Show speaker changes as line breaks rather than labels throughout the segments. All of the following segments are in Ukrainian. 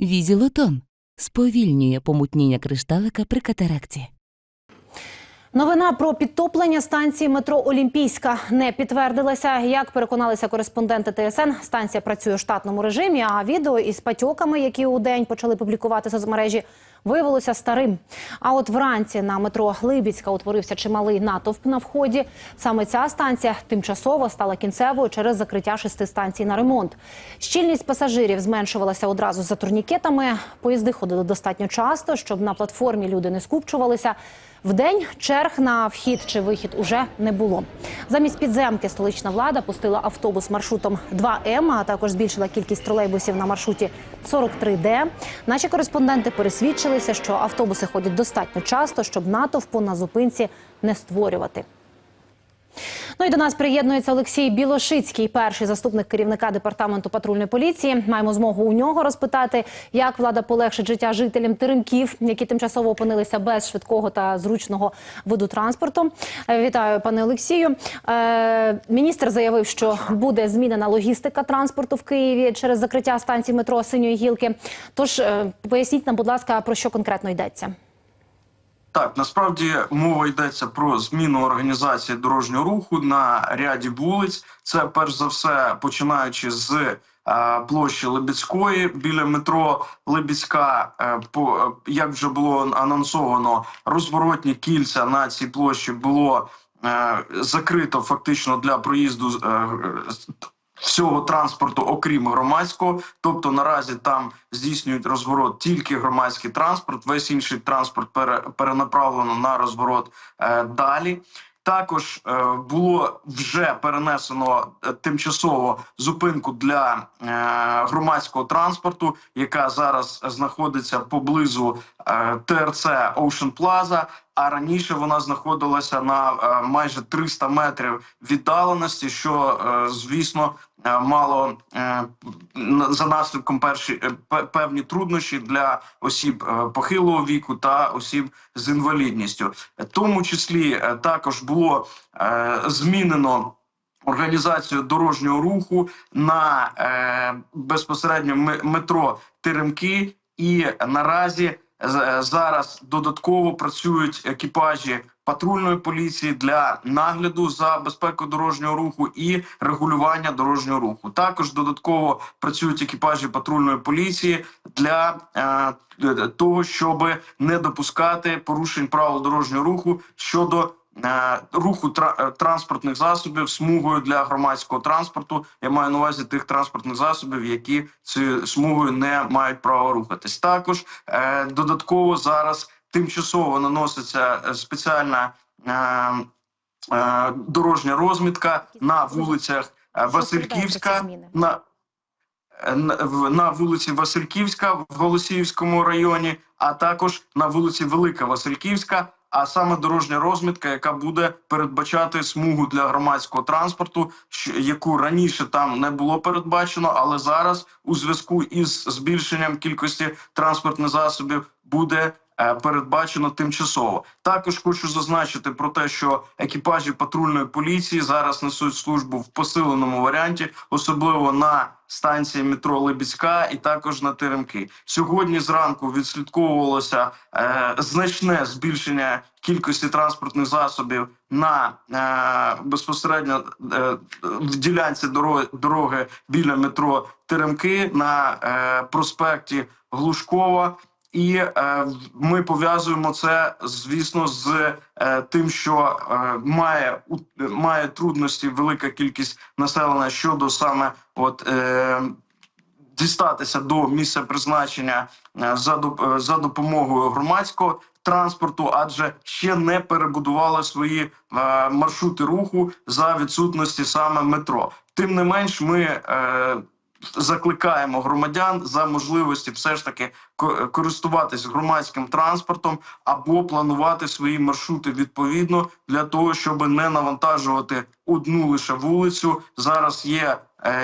Візілотон сповільнює помутніння кришталика при катаракті.
Новина про підтоплення станції метро Олімпійська не підтвердилася. Як переконалися кореспонденти ТСН, станція працює в штатному режимі. А відео із патьоками, які у день почали публікувати соцмережі, виявилося старим. А от вранці на метро Либіцька утворився чималий натовп на вході. Саме ця станція тимчасово стала кінцевою через закриття шести станцій на ремонт. Щільність пасажирів зменшувалася одразу за турнікетами. Поїзди ходили достатньо часто, щоб на платформі люди не скупчувалися. Вдень черг на вхід чи вихід уже не було. Замість підземки столична влада пустила автобус маршрутом 2М, а також збільшила кількість тролейбусів на маршруті 43Д. Наші кореспонденти пересвідчилися, що автобуси ходять достатньо часто, щоб натовпу на зупинці не створювати. Ну і до нас приєднується Олексій Білошицький, перший заступник керівника департаменту патрульної поліції. Маємо змогу у нього розпитати, як влада полегшить життя жителям Теремків, які тимчасово опинилися без швидкого та зручного виду транспорту. Е, Вітаю, пане Олексію. Е, міністр заявив, що буде змінена логістика транспорту в Києві через закриття станції метро Синьої гілки. Тож е, поясніть нам, будь ласка, про що конкретно йдеться.
Так, насправді мова йдеться про зміну організації дорожнього руху на ряді вулиць. Це перш за все починаючи з е, площі Лебідської біля метро Лебідська. Е, по е, як вже було анонсовано, розворотні кільця на цій площі було е, закрито фактично для проїзду е, всього транспорту, окрім громадського. Тобто наразі там здійснюють розворот тільки громадський транспорт, весь інший транспорт пере, перенаправлено на розворот е, далі. Також е, було вже перенесено е, тимчасово зупинку для е, громадського транспорту, яка зараз знаходиться поблизу е, ТРЦ Ocean Plaza, А раніше вона знаходилася на е, майже 300 метрів віддаленості, що е, звісно е, мало за наслідком перші певні труднощі для осіб похилого віку та осіб з інвалідністю. В тому числі також було змінено. Організацію дорожнього руху на е, безпосередньо ме- метро Теремки, і наразі зараз додатково працюють екіпажі патрульної поліції для нагляду за безпекою дорожнього руху і регулювання дорожнього руху. Також додатково працюють екіпажі патрульної поліції для е, того, щоб не допускати порушень правил дорожнього руху щодо. Е, Руху е, транспортних засобів смугою для громадського транспорту. Я маю на увазі тих транспортних засобів, які цією смугою не мають права рухатись. Також е, додатково зараз тимчасово наноситься спеціальна дорожня розмітка на вулицях Васильківська, на, на вулиці Васильківська в Голосіївському районі, а також на вулиці Велика Васильківська. А саме дорожня розмітка, яка буде передбачати смугу для громадського транспорту, яку раніше там не було передбачено, але зараз у зв'язку із збільшенням кількості транспортних засобів буде е, передбачено тимчасово. Також хочу зазначити про те, що екіпажі патрульної поліції зараз несуть службу в посиленому варіанті, особливо на станції метро Лебідська і також на Теремки. Сьогодні зранку відслідковувалося е, значне збільшення кількості транспортних засобів на е, безпосередньо е, в ділянці дороги, дороги біля метро Теремки на е, проспекті Глушкова. І е, ми пов'язуємо це, звісно, з е, тим, що е, має у- має трудності велика кількість населення щодо саме от е, дістатися до місця призначення е, за е, за допомогою громадського транспорту, адже ще не перебудували свої е, маршрути руху за відсутності саме метро. Тим не менш, ми е, закликаємо громадян за можливості все ж таки ко- користуватись громадським транспортом або планувати свої маршрути відповідно для того, щоб не навантажувати одну лише вулицю. Зараз є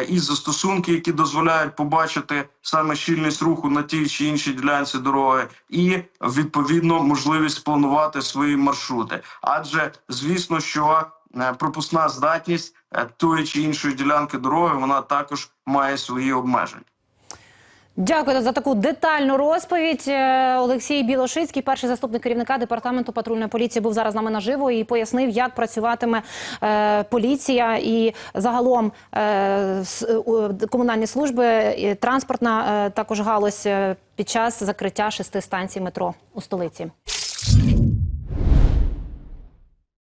і застосунки, які дозволяють побачити саме щільність руху на тій чи іншій ділянці дороги, і відповідно можливість планувати свої маршрути. Адже звісно, що е, пропускна здатність е, тої чи іншої ділянки дороги вона також має свої обмеження.
Дякую за таку детальну розповідь. Е, Олексій Білошицький, перший заступник керівника департаменту патрульної поліції, був зараз з нами наживо і пояснив, як працюватиме е, поліція і загалом е, комунальні служби, і транспортна е, також галузь е, під час закриття шести станцій метро у столиці.